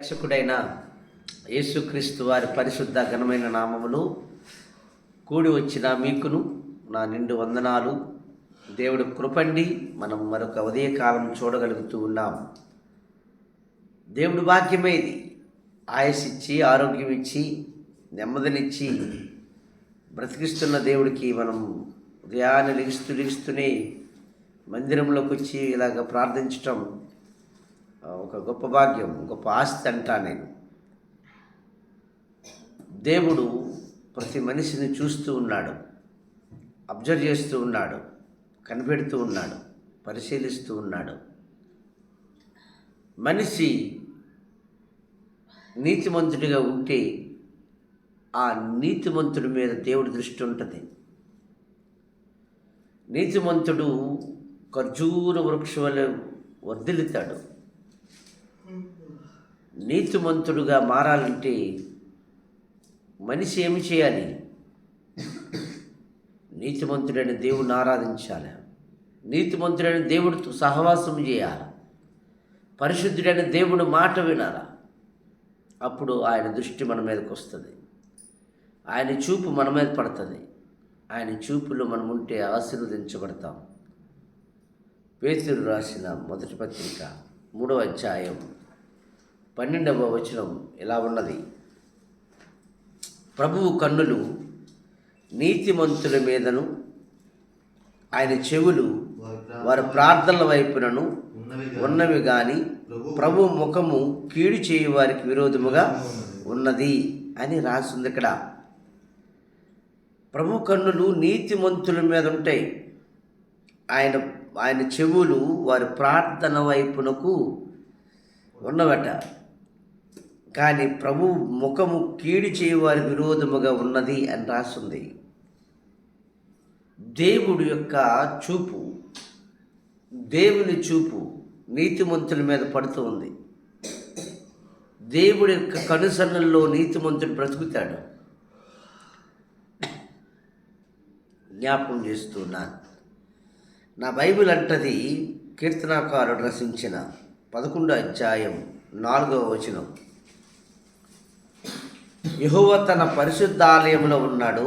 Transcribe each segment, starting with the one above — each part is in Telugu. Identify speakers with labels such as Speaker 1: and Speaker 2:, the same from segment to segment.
Speaker 1: రక్షకుడైన యేసుక్రీస్తు వారి పరిశుద్ధ ఘనమైన నామములు కూడి వచ్చిన మీకును నా నిండు వందనాలు. దేవుడు కృపండి మనం మరొక ఉదయకాలం చూడగలుగుతూ ఉన్నాం. దేవుడు భాగ్యమే ఇది. ఆయుసిచ్చి ఆరోగ్యం ఇచ్చి నెమ్మదినిచ్చి బ్రతికిస్తున్న దేవుడికి మనం ఉదయాన్నే లిగిస్తూ లిగిస్తూనే మందిరంలోకి వచ్చి ఇలాగ ప్రార్థించటం ఒక గొప్ప భాగ్యం గొప్ప ఆస్తి అంటా నేను. దేవుడు ప్రతి మనిషిని చూస్తూ ఉన్నాడు. అబ్జర్వ్ చేస్తూ ఉన్నాడు. కనిపెడుతూ ఉన్నాడు. పరిశీలిస్తూ ఉన్నాడు. మనిషి నీతిమంతుడిగా ఉంటే ఆ నీతిమంతుడి మీద దేవుడి దృష్టి ఉంటుంది. నీతిమంతుడు ఖర్జూర వృక్షం వలె వర్ధిల్లుతాడు నీతిమంతుడుగా మారాలంటే మనిషి ఏమి చేయాలి? నీతిమంతుడైన దేవుడిని ఆరాధించాలి. నీతిమంతుడైన దేవుడితో సహవాసం చేయాలి. పరిశుద్ధుడైన దేవుడు మాట వినాలి. అప్పుడు ఆయన దృష్టి మన మీదకి వస్తుంది. ఆయన చూపు మన మీద పడుతుంది. ఆయన చూపులో మనం ఉంటే ఆశీర్వదించబడతాం. పేతురు రాసిన మొదటి పత్రిక మూడవ అధ్యాయం పన్నెండవ వచనం ఇలా ఉన్నది? ప్రభువు కన్నులు నీతిమంతుల మీదను ఆయన చెవులు వారి ప్రార్థనల వైపునను ఉన్నవి కానీ ప్రభు ముఖము కీడు చేయు వారికి విరోధముగా ఉన్నది అని రాసింది ఇక్కడ. ప్రభు కన్నులు నీతిమంతుల మీద ఉంటాయి ఆయన ఆయన చెవులు వారి ప్రార్థన వైపునకు ఉన్నవట. కానీ ప్రభు ముఖము కీడు చేయవారి విరోధముగా ఉన్నది అని రాస్తుంది దేవుడి యొక్క చూపు దేవుని చూపు నీతిమంతుల మీద పడుతూ ఉంది. దేవుడి యొక్క కనుసన్నల్లో నీతిమంతుడు బ్రతుకుతాడు. జ్ఞాపకం చేస్తున్నాను నా బైబిల్ అంటది కీర్తనాకారుడు రచించిన పదకొండో అధ్యాయం నాలుగవ వచనం. యహోవ తన పరిశుద్ధాలయంలో ఉన్నాడు.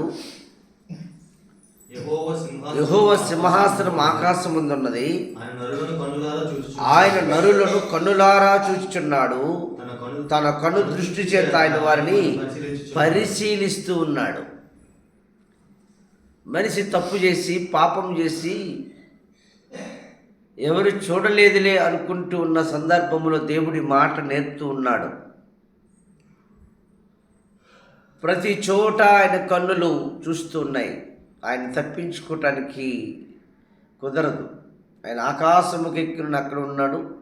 Speaker 2: యెహోవా సింహాసనం
Speaker 1: ఆకాశం ఉన్నది
Speaker 2: ఆయన నరులను కన్నులారా
Speaker 1: చూచుచున్నాడు.
Speaker 2: తన కన్ను
Speaker 1: కను దృష్టి చేత ఆయన వారిని పరిశీలిస్తూ ఉన్నాడు. మనిషి తప్పు చేసి పాపం చేసి ఎవరు చూడలేదులే అనుకుంటూ ఉన్న సందర్భంలో దేవుడి మాట నేర్పుతూ ఉన్నాడు. ప్రతి చోట ఆయన కన్నులు చూస్తూ ఉన్నాయి ఆయన తప్పించుకోవటానికి కుదరదు. ఆయన ఆకాశముకి ఎక్కిన అక్కడ ఉన్నాడు.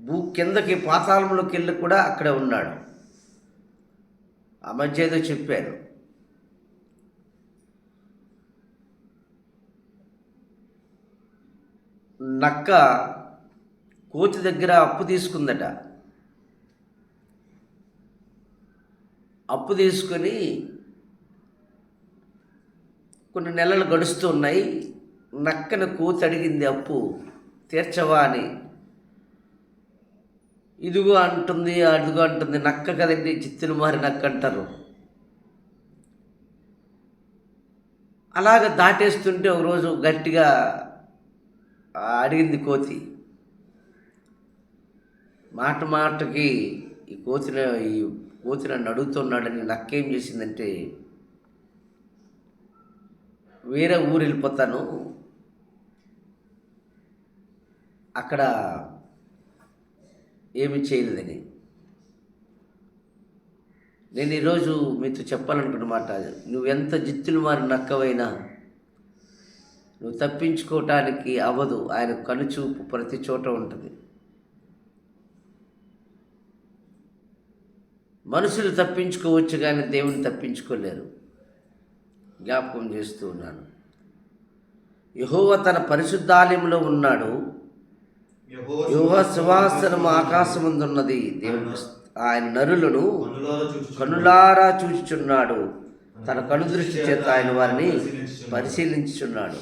Speaker 1: భూ కిందకి పాతాళంలోకి వెళ్ళి కూడా అక్కడే ఉన్నాడు. ఆ మధ్య ఏదో చెప్పాను. నక్క కోతి దగ్గర అప్పు తీసుకుందట. అప్పు తీసుకొని కొన్ని నెలలు గడుస్తున్నాయి నక్కన కోతి అడిగింది అప్పు తీర్చవా అని. ఇదిగో అంటుంది అదిగో అంటుంది. నక్క కదండి చిత్తులు మారి నక్క అంటారు. అలాగ దాటేస్తుంటే ఒకరోజు గట్టిగా అడిగింది కోతి. మాట మాటకి ఈ కోతిని ఈ కోతి నన్ను అడుగుతున్నాడని నక్కేం చేసిందంటే వేరే ఊరు వెళ్ళిపోతాను. అక్కడ ఏమి చేయలేదని. నేను ఈరోజు మీతో చెప్పాలనుకున్న మాట నువ్వెంత జిత్తులు మారి నక్కవైనా నువ్వు తప్పించుకోవటానికి అవ్వదు. ఆయన కనుచూపు ప్రతి చోట ఉంటుంది. మనుషులు తప్పించుకోవచ్చు కానీ దేవుని తప్పించుకోలేరు. జ్ఞాపకం చేస్తూ ఉన్నాను. యహోవ తన పరిశుద్ధాలయంలో ఉన్నాడు.
Speaker 2: యెహోవా
Speaker 1: యువ సువాసనం ఆకాశముందున్నది. దేవుడు ఆయన నరులను కనులారా చూచుచున్నాడు. తన కనుదృష్టి చేత ఆయన వారిని పరిశీలించుచున్నాడు.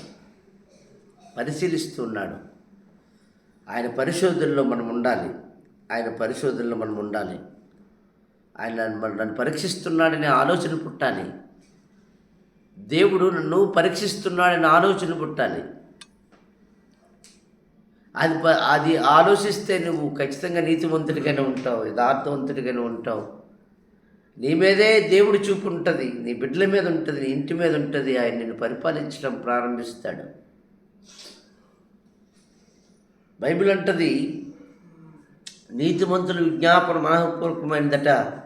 Speaker 1: పరిశీలిస్తున్నాడు. ఆయన పరిశోధనలో మనం ఉండాలి. ఆయన పరిశోధనలో మనం ఉండాలి. ఆయన నన్ను నన్ను పరీక్షిస్తున్నాడనే ఆలోచన పుట్టాలి. దేవుడు నన్ను పరీక్షిస్తున్నాడనే ఆలోచన పుట్టాలి. అది ప- అది ఆలోచిస్తే నువ్వు ఖచ్చితంగా నీతివంతుడిగానే ఉంటావు యథార్థవంతుడిగానే ఉంటావు. నీ మీదే దేవుడు చూపు ఉంటుంది నీ బిడ్డల మీద ఉంటుంది నీ ఇంటి మీద ఉంటుంది ఆయన నిన్ను పరిపాలించడం ప్రారంభిస్తాడు. బైబిల్ అంటది నీతిమంతుల విజ్ఞాపన మనఃపూర్వకమైనదట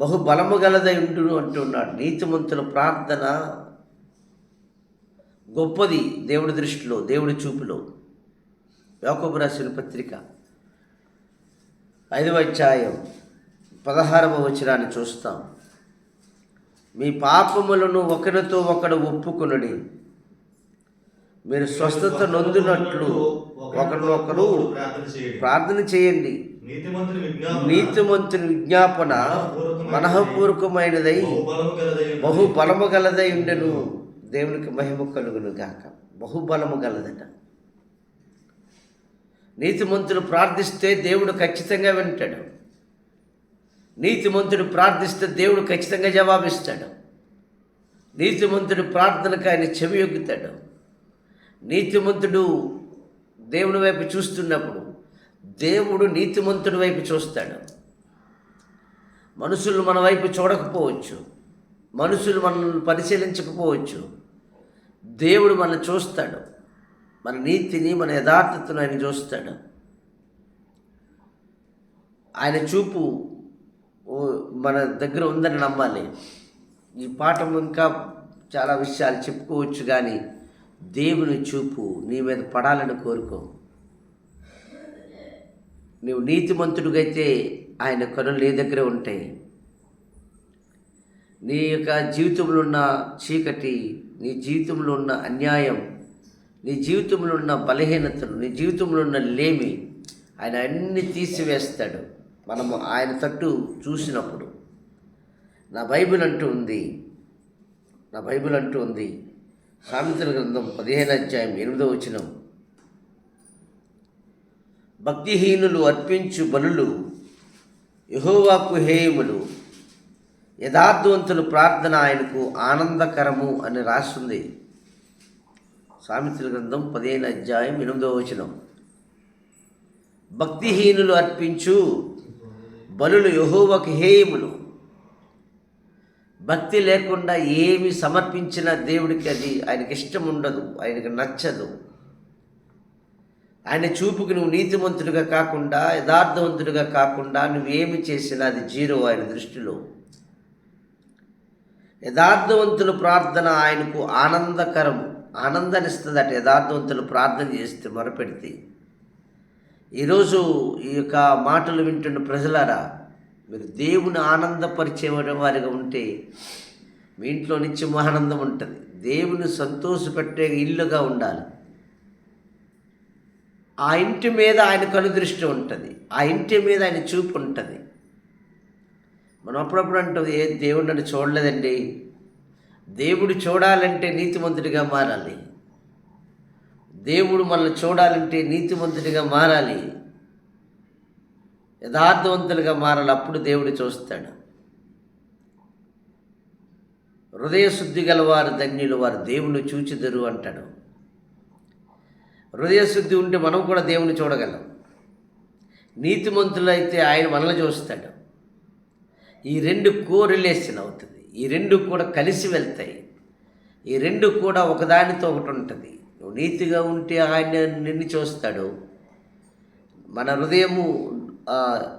Speaker 1: బహు బలము గలదై ఉండును అంటున్నాడు. నీతిమంతుల ప్రార్థన గొప్పది దేవుడి దృష్టిలో దేవుడి చూపులో. యాకోబు రాసిన పత్రిక ఐదవ అధ్యాయం పదహారవ వచనాన్ని చూస్తాం. మీ పాపములను ఒకరితో ఒకడు ఒప్పుకొనుడి. మీరు స్వస్థత నొందినట్లు ఒకరినొకరు
Speaker 2: ప్రార్థన చేయండి.
Speaker 1: ప్రార్థన చేయండి.
Speaker 2: నీతిమంతుని విజ్ఞాపన.
Speaker 1: మనఃపూర్వకమైనదై.
Speaker 2: బహుబలము గలదై
Speaker 1: ఉండెను. దేవునికి మహిమ కలుగును గాక. బహుబలము గలదట. నీతిమంతుడు ప్రార్థిస్తే దేవుడు ఖచ్చితంగా వింటాడు. నీతిమంతుడు ప్రార్థిస్తే దేవుడు ఖచ్చితంగా జవాబిస్తాడు. నీతిమంతుడు ప్రార్థనకు ఆయన చెవి యొగ్గుతాడు నీతిమంతుడు దేవుని వైపు చూస్తున్నప్పుడు దేవుడు నీతిమంతుడి వైపు చూస్తాడు. మనుషులు మన వైపు చూడకపోవచ్చు. మనుషులు మనల్ని పరిశీలించకపోవచ్చు. దేవుడు మనల్ని చూస్తాడు. మన నీతిని మన యథార్థతను ఆయన చూస్తాడు. ఆయన చూపు ఓ, మన దగ్గర ఉందని నమ్మాలి. ఈ పాఠం ఇంకా చాలా విషయాలు చెప్పుకోవచ్చు కానీ దేవుని చూపు నీ మీద పడాలని కోరుకో. నువ్వు నీతిమంతుడిగైతే ఆయన కనులు నీ దగ్గరే ఉంటాయి. నీ యొక్క జీవితంలో ఉన్న చీకటి నీ జీవితంలో ఉన్న అన్యాయం నీ జీవితంలో ఉన్న బలహీనతలు నీ జీవితంలో ఉన్న లేమి ఆయన అన్ని తీసివేస్తాడు. మనము ఆయన తట్టు చూసినప్పుడు. నా బైబిల్ అంటూ ఉంది. నా బైబిల్ అంటూ ఉంది. సామెతల గ్రంథం పదిహేను అధ్యాయం ఎనిమిదో వచనం. భక్తిహీనులు అర్పించు బలులు యహోవాకు హేయములు. యథార్థవంతులు ప్రార్థన ఆయనకు ఆనందకరము అని రాస్తుంది. సామెతల గ్రంథం పదిహేను అధ్యాయం ఎనిమిదవ వచనం. భక్తిహీనులు అర్పించు బలులు యహోవకు హేయములు. భక్తి లేకుండా ఏమి సమర్పించినా దేవుడికి అది ఆయనకి ఇష్టం ఉండదు ఆయనకి నచ్చదు. ఆయన చూపుకి నువ్వు నీతిమంతుడిగా కాకుండా యథార్థవంతుడిగా కాకుండా నువ్వేమి చేసినా అది జీరో ఆయన దృష్టిలో. యథార్థవంతుల ప్రార్థన ఆయనకు ఆనందకరం ఆనందాన్నిస్తుందట యథార్థవంతులు ప్రార్థన చేస్తే మొరపెడితే. ఈరోజు ఈ యొక్క మాటలు వింటున్న ప్రజలారా మీరు దేవుని ఆనందపరిచే వారిగా ఉంటే మీ ఇంట్లో నిత్యం ఆనందం ఉంటుంది. దేవుని సంతోషపెట్టే ఇల్లుగా ఉండాలి. ఆ ఇంటి మీద ఆయన కనుదృష్టి ఉంటుంది. ఆ ఇంటి మీద ఆయన చూపు ఉంటుంది. మనం అప్పుడప్పుడు అంటుంది ఏ దేవుడు నన్ను చూడలేదండి. దేవుడు చూడాలంటే నీతిమంతుడిగా మారాలి. దేవుడు మనల్ని చూడాలంటే నీతిమంతుడిగా మారాలి. యథార్థవంతులుగా మారాలి అప్పుడు దేవుడు చూస్తాడు. హృదయ శుద్ధి గలవారు ధన్యులు వారు దేవుని చూచిదరు అంటాడు. హృదయ శుద్ధి ఉంటే మనం కూడా దేవుని చూడగలం. నీతిమంతులు అయితే ఆయన మనల్ని చూస్తాడు. ఈ రెండు కో రిలేషన్ అవుతుంది. ఈ రెండు కూడా కలిసి వెళ్తాయి. ఈ రెండు కూడా ఒకదానితో ఒకటి ఉంటుంది. నువ్వు నీతిగా ఉంటే ఆయన నిన్ను చూస్తాడు. మన హృదయము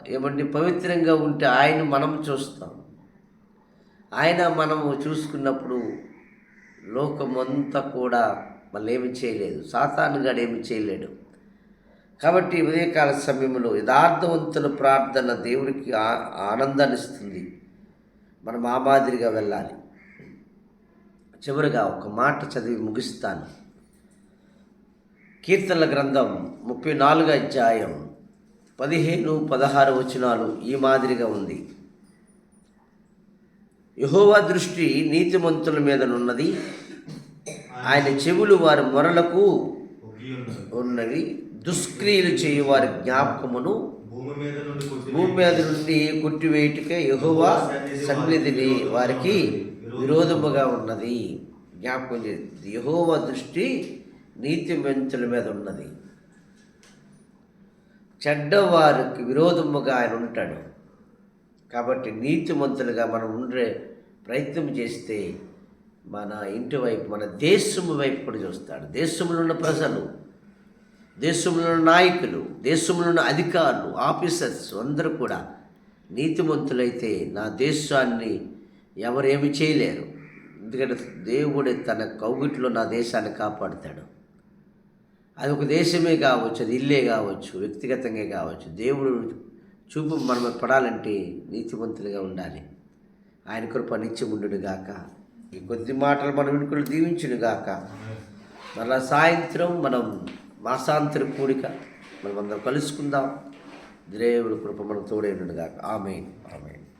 Speaker 1: ఏమంటే పవిత్రంగా ఉంటే ఆయన మనం చూస్తాం. ఆయన మనము చూసుకున్నప్పుడు లోకమంతా కూడా మళ్ళీ ఏమి చేయలేదు. సాతానుగాడు ఏమి చేయలేడు. కాబట్టి ఉదయకాల సమయంలో యథార్థవంతుల ప్రార్థన దేవుడికి ఆ- ఆనందాన్ని ఇస్తుంది. మనం ఆ మాదిరిగా వెళ్ళాలి. చివరిగా ఒక మాట చదివి ముగిస్తాను. కీర్తనల గ్రంథం ముప్పై నాలుగు అధ్యాయం పదిహేను పదహారు వచనాలు ఈ మాదిరిగా ఉంది. యహోవా దృష్టి నీతిమంతుల మీదనున్నది ఆయన చెవులు వారి మొరలకు ఉన్నవి. దుష్క్రియలు చేయు వారి జ్ఞాపకమును
Speaker 2: భూమి మీద నుండి కొట్టి
Speaker 1: యహోవా సన్నిధిని వారికి విరోధముగా ఉన్నది. జ్ఞాపకం చేస్తుంది యహోవా దృష్టి నీతిమంతుల మీద ఉన్నది. చెడ్డవారికి విరోధముగా ఆయన ఉంటాడు. కాబట్టి నీతిమంతులుగా మనం ఉండే ప్రయత్నం చేస్తే మన ఇంటి వైపు మన దేశము వైపు కూడా చూస్తాడు. దేశంలో ఉన్న ప్రజలు దేశంలో ఉన్న నాయకులు దేశంలో ఉన్న అధికారులు ఆఫీసర్స్ అందరూ కూడా నీతిమంతులైతే నా దేశాన్ని ఎవరేమి చేయలేరు. ఎందుకంటే దేవుడే తన కౌగిట్లో నా దేశాన్ని కాపాడుతాడు. అది ఒక దేశమే కావచ్చు అది ఇల్లే కావచ్చు వ్యక్తిగతంగా కావచ్చు. దేవుడు చూపు మనం పడాలంటే నీతివంతులుగా ఉండాలి. ఆయన కృప నిత్యముండును గాక. ఈ కొద్ది మాటలు మన వెనుకలు దీవించును గాక. మరలా సాయంత్రం మనం మాసాంతర కూడిక మనం అందరం కలుసుకుందాం. దేవుడు కృప మనం తోడైనడు గాక. ఆమె ఆమె